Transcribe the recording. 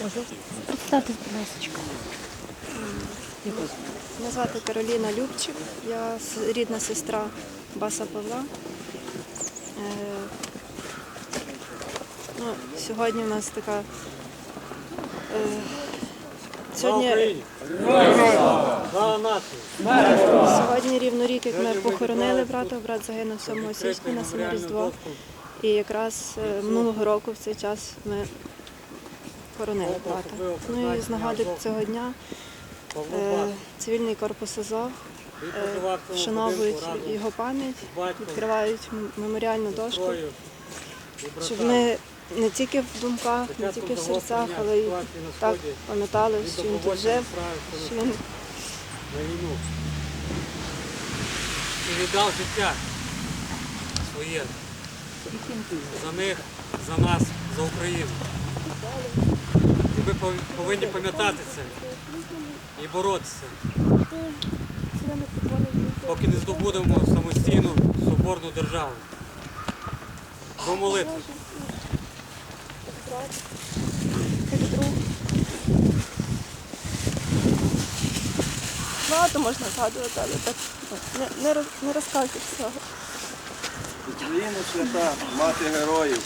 Представтесь, будь ласка. Мене звати Кароліна Любчик, я рідна сестра Баса Павла. Е, ну, сьогодні в нас така. Е, сьогодні, сьогодні рівно рік, як ми похоронили брата, брат загинув 7 січня на саме Різдво. І якраз е, минулого року в цей час ми хоронили брата. Ну і з нагоди цього дня е, цивільний корпус АЗОВ е, вшановують його пам'ять, відкривають меморіальну дошку, щоб ми не тільки в думках, не тільки в серцях, але й так пам'ятали, що він тут жив, що він. І віддав життя своє за них, за нас, за Україну. Повинні пам'ятати це і боротися, поки не здобудемо самостійну соборну державу. До молитви. багато можна згадувати, але так не, не, роз- не розказують всього. Україна свята, мати героїв.